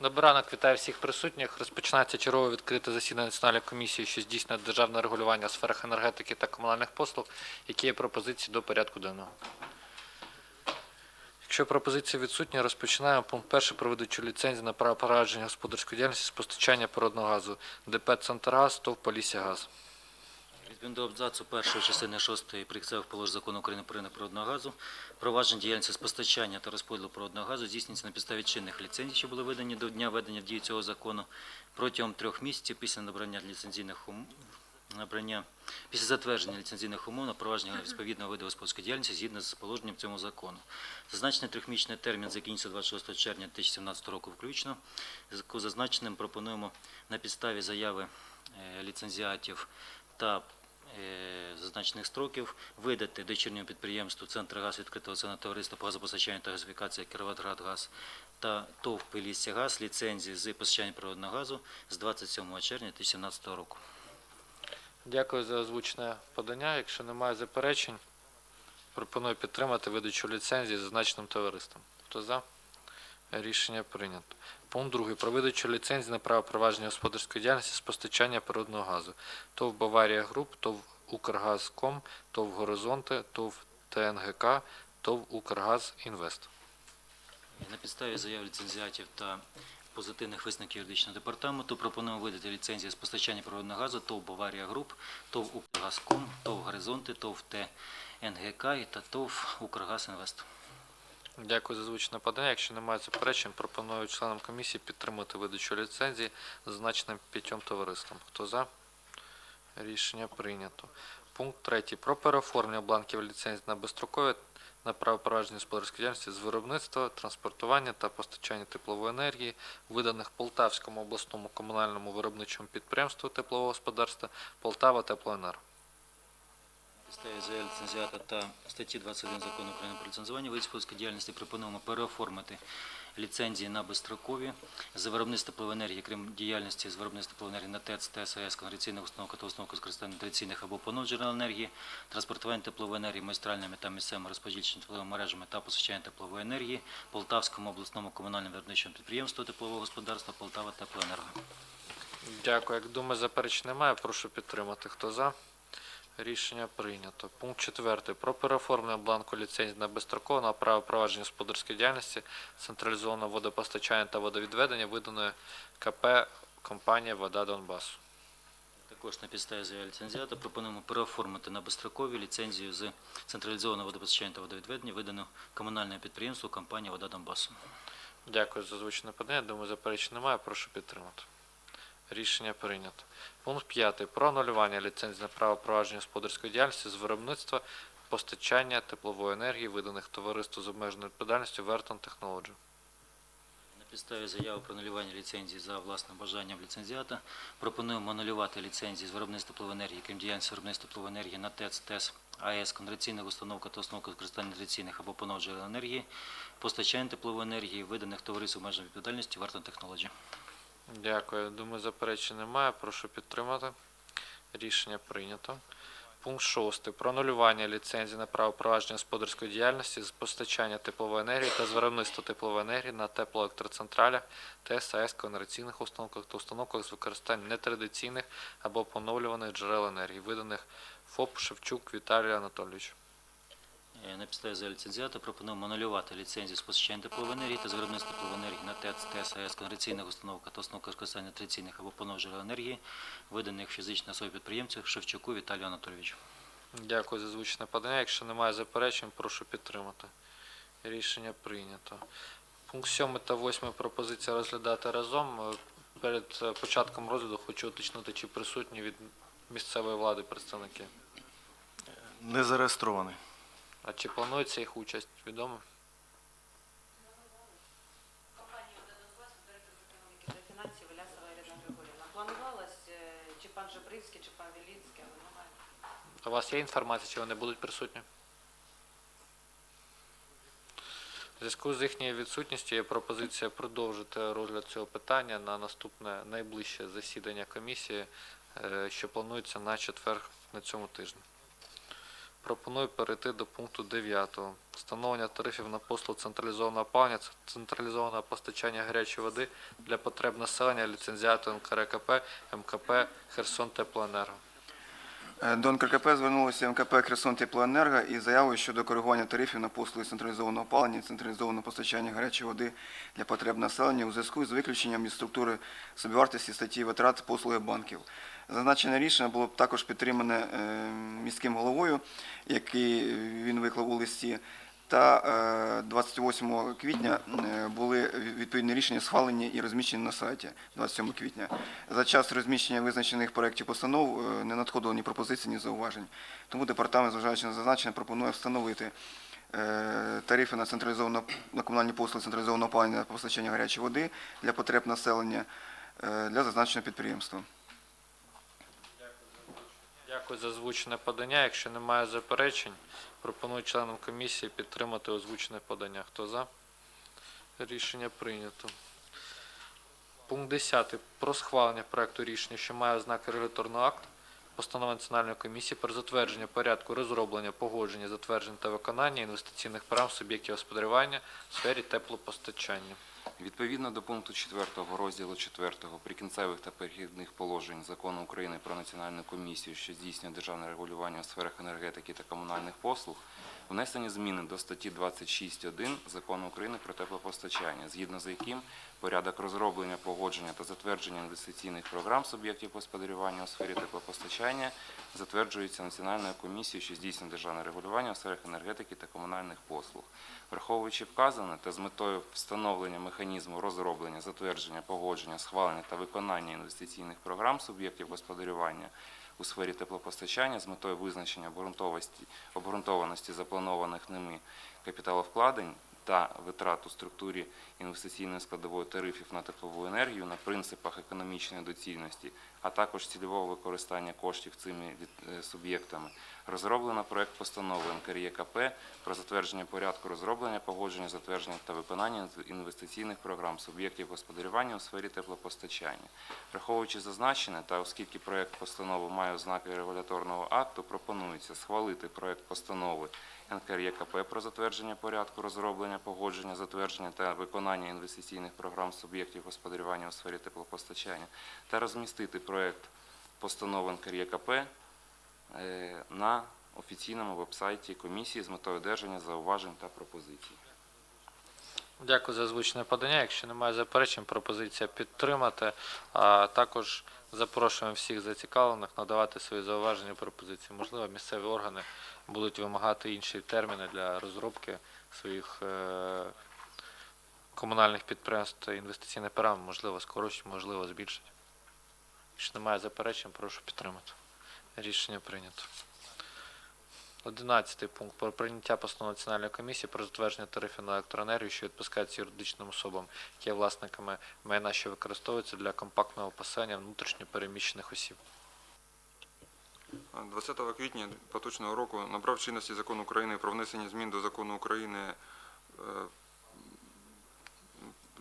Добрий ранок, вітаю всіх присутніх. Розпочинається чергове відкрите засідання Національної комісії, що здійснює державне регулювання у сферах енергетики та комунальних послуг. Які є пропозиції до порядку денного? Якщо пропозиції відсутні, розпочинаємо. Пункт перший про видачу ліцензії на право пораження господарської діяльності з постачання природного газу ДП «Центргаз», ТОВ «Полісся Газ». Відповідно до абзацу першої частини шостої прикцевих положень закону України про ринок природного газу, провадження діяльності з постачання та розподілу природного газу здійснюється на підставі чинних ліцензій, що були видані до дня введення в дію цього закону протягом трьох місяців після набрання ліцензійних умов. Набрання після затвердження ліцензійних умов на провадження відповідного виду господарської діяльності згідно з положенням цього закону. Зазначений трьохмісячний термін закінчиться 26 червня 2017 року включно. Зазначеним пропонуємо на підставі заяви е, ліцензіатів та зазначених строків видати дочірньому підприємству Центр газ відкритого акціонерного товариства по газопостачанню та газифікації Кіровоградгаз та ТОВ «Пилісся ліцензії з постачання природного газу з 27 червня 2017 року. Дякую за озвучене подання. Якщо немає заперечень, пропоную підтримати видачу ліцензії зазначеним товариством. Хто за? Рішення прийнято. Пункт другий. Про видачу ліцензії на право провадження господарської діяльності з постачання природного газу. ТОВ Баварія Груп, ТОВ Укргазком, ТОВ Горизонти, ТОВ ТНГК, ТОВ Укргаз Інвест. На підставі заяв ліцензіатів та позитивних висновків юридичного департаменту пропонуємо видати ліцензії з постачання природного газу ТОВ Баварія Груп, ТОВ Укргазком, ТОВ Горизонти, ТОВ ТНГК та ТОВ Укргаз Інвест. Дякую за озвучене подання. Якщо немає заперечень, пропоную членам комісії підтримати видачу ліцензії зазначеним п'ятьом товариством. Хто за? Рішення прийнято. Пункт третій. Про переоформлення бланків ліцензій на безстрокові на право провадження господарської діяльності з виробництва, транспортування та постачання теплової енергії, виданих Полтавському обласному комунальному виробничому підприємству теплового господарства Полтава Теплоенерго. Підставі заяв ліцензіата та статті 21 закону України про ліцензування видів діяльності пропонуємо переоформити ліцензії на безстрокові з виробництва теплової енергії, крім діяльності з виробництва теплової енергії на ТЕЦ, ТСАЕС, конгреційних установок та установок з користування традиційних або поновлених джерел енергії, транспортування теплової енергії магістральними та місцевими розподільчими тепловими мережами та постачання теплової енергії Полтавському обласному комунальному виробничому підприємству теплового господарства Полтава Теплоенерго. Дякую. Як думаю, заперечень немає. Прошу підтримати. Хто за? Рішення прийнято. Пункт 4. Про переоформлення бланку ліцензії на безстрокове на право провадження господарської діяльності централізованого водопостачання та водовідведення виданої КП компанія Вода Донбасу. Також на підставі заяви ліцензіата пропонуємо переоформити на безстрокові ліцензію з централізованого водопостачання та водовідведення, видану комунальне підприємство компанія Вода Донбасу. Дякую за озвучене подання. Думаю, заперечень немає. Прошу підтримати. Рішення прийнято. Пункт 5. Про анулювання ліцензії на право провадження господарської діяльності з виробництва, постачання теплової енергії, виданих товариству з обмеженою відповідальністю Вертон Technology. На підставі заяви про анулювання ліцензії за власним бажанням ліцензіата пропонуємо анулювати ліцензії з виробництва теплової енергії, крім діяльності виробництва теплової енергії на ТЕЦ, ТЕС, АЕС, кондиційних установок та установок використання традиційних або поновлених енергії, постачання теплової енергії, виданих товариством з обмеженою відповідальністю Вертон Технологі. Дякую. Думаю, заперечень немає. Прошу підтримати. Рішення прийнято. Пункт 6. Про анулювання ліцензії на право провадження господарської діяльності з постачання теплової енергії та з виробництва теплової енергії на теплоелектроцентралях, ТС, АЕС, конгреційних установках та установках з використанням нетрадиційних або поновлюваних джерел енергії, виданих ФОП Шевчук Віталію Анатолійовичу. Е, На підставі за ліцензіата пропонуємо анулювати ліцензію з постачання теплової енергії та з виробництва теплової енергії на ТЕЦ, ТЕС, АЕС, конгреційних установок та з використання традиційних або поновлених енергії, виданих фізичній особі підприємців Шевчуку Віталію Анатолійовичу. Дякую за звучне подання. Якщо немає заперечень, прошу підтримати. Рішення прийнято. Пункт 7 та 8 пропозиція розглядати разом. Е, Перед е, початком розгляду хочу уточнити, чи присутні від місцевої влади представники. Не зареєстрований. А чи планується їх участь? Відомо? Компанія «Вода Донбасу», директор економіки та фінансів Ілясова Ірина Григорівна. Планувалось е, чи пан Жабрівський, чи пан Вілінський, але немає. У вас є інформація, чи вони будуть присутні? В зв'язку з їхньою відсутністю є пропозиція продовжити розгляд цього питання на наступне найближче засідання комісії, е, що планується на четвер на цьому тижні. Пропоную перейти до пункту 9. Встановлення тарифів на послуг централізованого опалення, централізованого постачання гарячої води для потреб населення ліцензіату НКРКП МКП Херсон Теплоенерго. Е, До НКРКП звернулося МКП Херсон Теплоенерго із заявою щодо коригування тарифів на послуги централізованого опалення і централізованого постачання гарячої води для потреб населення у зв'язку з виключенням із структури собівартості статті витрат послуги банків. Зазначене рішення було також підтримане е, міським головою, який він виклав у листі. Та е, 28 квітня е, були відповідні рішення схвалені і розміщені на сайті 27 квітня. За час розміщення визначених проєктів постанов е, не надходило ні пропозицій, ні зауважень. Тому департамент, зважаючи на зазначене, пропонує встановити е, тарифи на централізовану на комунальні послуги централізованого опалення та постачання гарячої води для потреб населення е, для зазначеного підприємства. Дякую за озвучене подання. Якщо немає заперечень, пропоную членам комісії підтримати озвучене подання. Хто за? Рішення прийнято. Пункт 10. Про схвалення проекту рішення, що має ознаки регуляторного акту, постанови Національної комісії про затвердження порядку розроблення, погодження, затвердження та виконання інвестиційних прав суб'єктів господарювання в сфері теплопостачання. Відповідно до пункту 4 розділу 4 прикінцевих та перехідних положень Закону України про Національну комісію, що здійснює державне регулювання у сферах енергетики та комунальних послуг, внесені зміни до статті 26.1 Закону України про теплопостачання, згідно з яким порядок розроблення, погодження та затвердження інвестиційних програм суб'єктів господарювання у сфері теплопостачання затверджується Національною комісією, що здійснює державне регулювання у сферах енергетики та комунальних послуг. Враховуючи вказане та з метою встановлення механізму розроблення, затвердження, погодження, схвалення та виконання інвестиційних програм суб'єктів господарювання у сфері теплопостачання з метою визначення обґрунтованості, обґрунтованості запланованих ними капіталовкладень та витрат у структурі інвестиційної складової тарифів на теплову енергію на принципах економічної доцільності, а також цільового використання коштів цими е, суб'єктами, розроблено проект постанови НКРЄКП про затвердження порядку розроблення, погодження, затвердження та виконання інвестиційних програм суб'єктів господарювання у сфері теплопостачання. Враховуючи зазначене, та оскільки проект постанови має ознаки регуляторного акту, пропонується схвалити проект постанови НКРЄКП про затвердження порядку розроблення, погодження, затвердження та виконання інвестиційних програм суб'єктів господарювання у сфері теплопостачання та розмістити проект постанови НКРЄКП е, на офіційному вебсайті комісії з метою одержання зауважень та пропозицій. Дякую за озвучене подання. Якщо немає заперечень, пропозиція підтримати. А також запрошуємо всіх зацікавлених надавати свої зауваження пропозиції. Можливо, місцеві органи будуть вимагати інші терміни для розробки своїх е, комунальних підприємств та інвестиційних програм. Можливо, скорочать, можливо, збільшать. Якщо немає заперечень, прошу підтримати. Рішення прийнято. Одинадцятий пункт про прийняття постанови Національної комісії про затвердження тарифів на електроенергію, що відпускаються юридичним особам, які є власниками майна, що використовується для компактного поселення внутрішньо переміщених осіб. 20 квітня поточного року набрав чинності закон України про внесення змін до закону України е,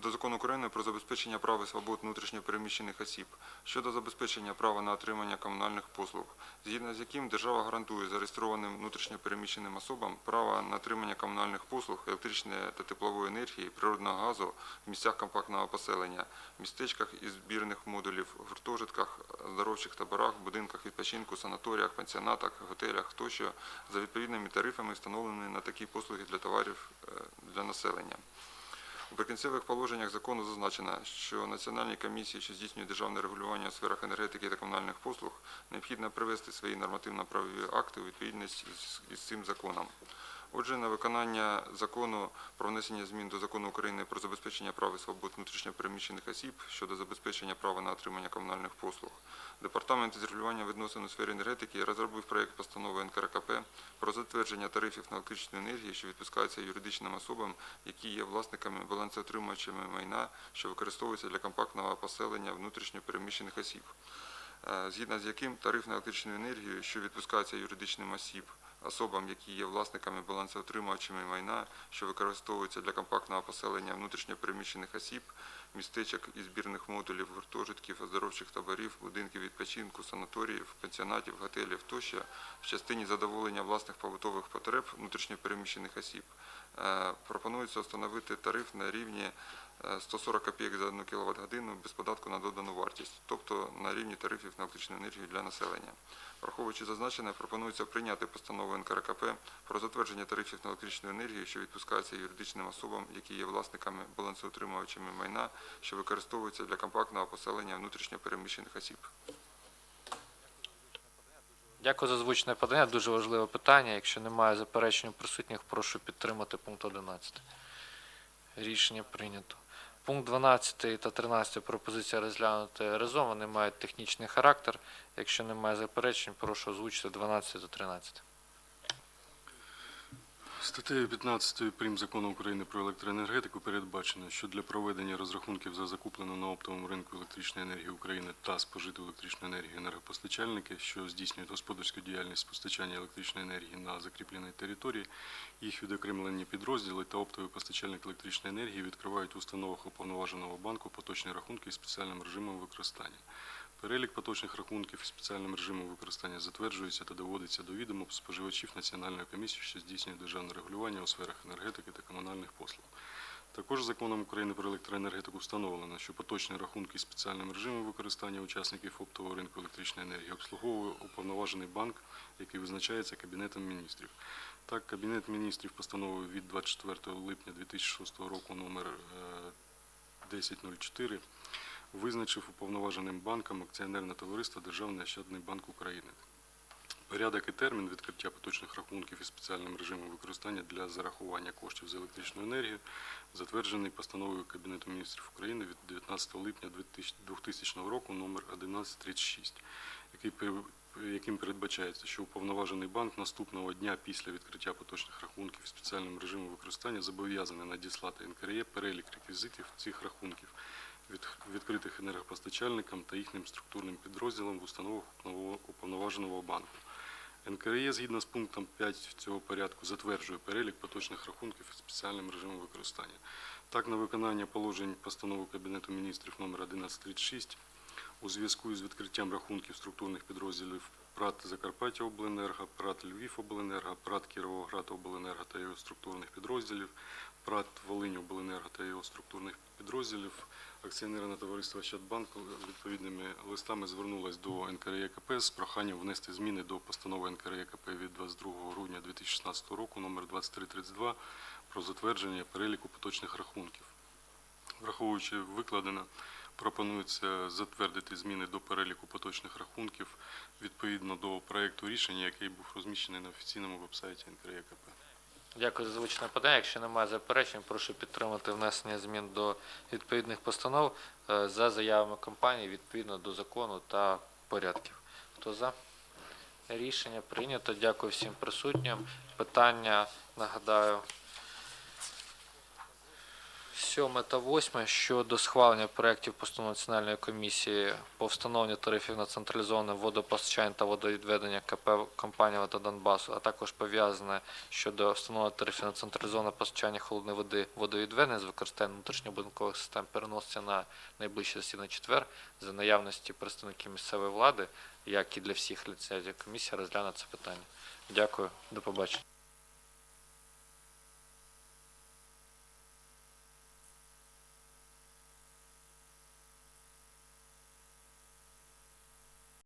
до закону України про забезпечення прав і свобод внутрішньо переміщених осіб щодо забезпечення права на отримання комунальних послуг, згідно з яким держава гарантує зареєстрованим внутрішньо переміщеним особам право на отримання комунальних послуг, електричної та теплової енергії, природного газу в місцях компактного поселення, містечках із збірних модулів, гуртожитках, оздоровчих таборах, будинках відпочинку, санаторіях, пансіонатах, готелях тощо за відповідними тарифами, встановленими на такі послуги для товарів е, для населення. У прикінцевих положеннях закону зазначено, що Національній комісії, що здійснює державне регулювання у сферах енергетики та комунальних послуг, необхідно привести свої нормативно-правові акти у відповідність із цим законом. Отже, на виконання закону про внесення змін до закону України про забезпечення прав і свобод внутрішньо переміщених осіб щодо забезпечення права на отримання комунальних послуг, Департамент із регулювання відносин у сфері енергетики розробив проєкт постанови НКРКП про затвердження тарифів на електричну енергію, що відпускаються юридичним особам, які є власниками балансоотримувачами майна, що використовується для компактного поселення внутрішньо переміщених осіб. Е, Згідно з яким тариф на електричну енергію, що відпускається юридичним осіб, особам, які є власниками балансоутримувачами майна, що використовується для компактного поселення внутрішньопереміщених осіб, містечок і збірних модулів, гуртожитків, оздоровчих таборів, будинків відпочинку, санаторіїв, пенсіонатів, готелів тощо в частині задоволення власних побутових потреб внутрішньопереміщених осіб. Е, Пропонується встановити тариф на рівні 140 копійок за 1 кВт годину без податку на додану вартість, тобто на рівні тарифів на електричну енергію для населення. Враховуючи зазначене, пропонується прийняти постанову НКРКП про затвердження тарифів на електричну енергію, що відпускаються юридичним особам, які є власниками балансоутримувачами майна, що використовується для компактного поселення внутрішньопереміщених осіб. Дякую за звучне подання. Дуже важливе питання. Якщо немає заперечень присутніх, прошу підтримати пункт 11. Рішення прийнято. Пункт 12 та 13 пропозиція розглянути разом. Вони мають технічний характер. Якщо немає заперечень, прошу озвучити 12 та 13. Статтею 15 прим. Закону України про електроенергетику передбачено, що для проведення розрахунків за закуплену на оптовому ринку електричної енергії України та спожиту електричну енергію енергопостачальники, що здійснюють господарську діяльність постачання електричної енергії на закріпленій території, їх відокремлені підрозділи та оптовий постачальник електричної енергії відкривають в установах уповноваженого банку поточні рахунки із спеціальним режимом використання. Перелік поточних рахунків із спеціальним режимом використання затверджується та доводиться до відома споживачів Національної комісії, що здійснює державне регулювання у сферах енергетики та комунальних послуг. Також законом України про електроенергетику встановлено, що поточні рахунки із спеціальним режимом використання учасників оптового ринку електричної енергії обслуговує уповноважений банк, який визначається Кабінетом міністрів. Так, Кабінет міністрів постановою від 24 липня 2006 року номер е, 1004 визначив уповноваженим банком акціонерне товариство Державний Ощадний банк України. Порядок і термін відкриття поточних рахунків із спеціальним режимом використання для зарахування коштів за електричну енергію затверджений постановою Кабінету міністрів України від 19 липня 2000 року номер 1136, яким передбачається, що уповноважений банк наступного дня після відкриття поточних рахунків спеціальним режимом використання зобов'язаний надіслати НКРЕ перелік реквізитів цих рахунків відкритих енергопостачальникам та їхнім структурним підрозділам в установах уповноваженого банку. НКРЕ згідно з пунктом 5 цього порядку затверджує перелік поточних рахунків із спеціальним режимом використання. Так, на виконання положень постанови Кабінету міністрів номер 1136 у зв'язку із відкриттям рахунків структурних підрозділів ПРАТ Закарпаття Обленерго, ПРАТ Львів Обленерго, ПРАТ Кіровоград Обленерго та його структурних підрозділів, ПРАТ Волинь Обленерго та його структурних підрозділів, акціонерне товариство Щадбанк відповідними листами звернулось до НКРЕКП з проханням внести зміни до постанови НКРЕКП від 22 грудня 2016 року номер 2332 про затвердження переліку поточних рахунків. Враховуючи викладено, пропонується затвердити зміни до переліку поточних рахунків відповідно до проекту рішення, який був розміщений на офіційному вебсайті НКРЕКП. Дякую за звучне подання. Якщо немає заперечень, прошу підтримати внесення змін до відповідних постанов е, за заявами компанії відповідно до закону та порядків. Хто за? Рішення прийнято. Дякую всім присутнім. Питання, нагадаю, сьоме та восьме щодо схвалення проєктів постанов Національної комісії по встановленню тарифів на централізоване водопостачання та водовідведення КП компанії «Вода Донбасу», а також пов'язане щодо встановлення тарифів на централізоване постачання холодної води водовідведення з використанням внутрішньобудинкових систем переноситься на найближчий засідання четвер за наявності представників місцевої влади, як і для всіх ліцензій. Комісія розгляне це питання. Дякую, до побачення.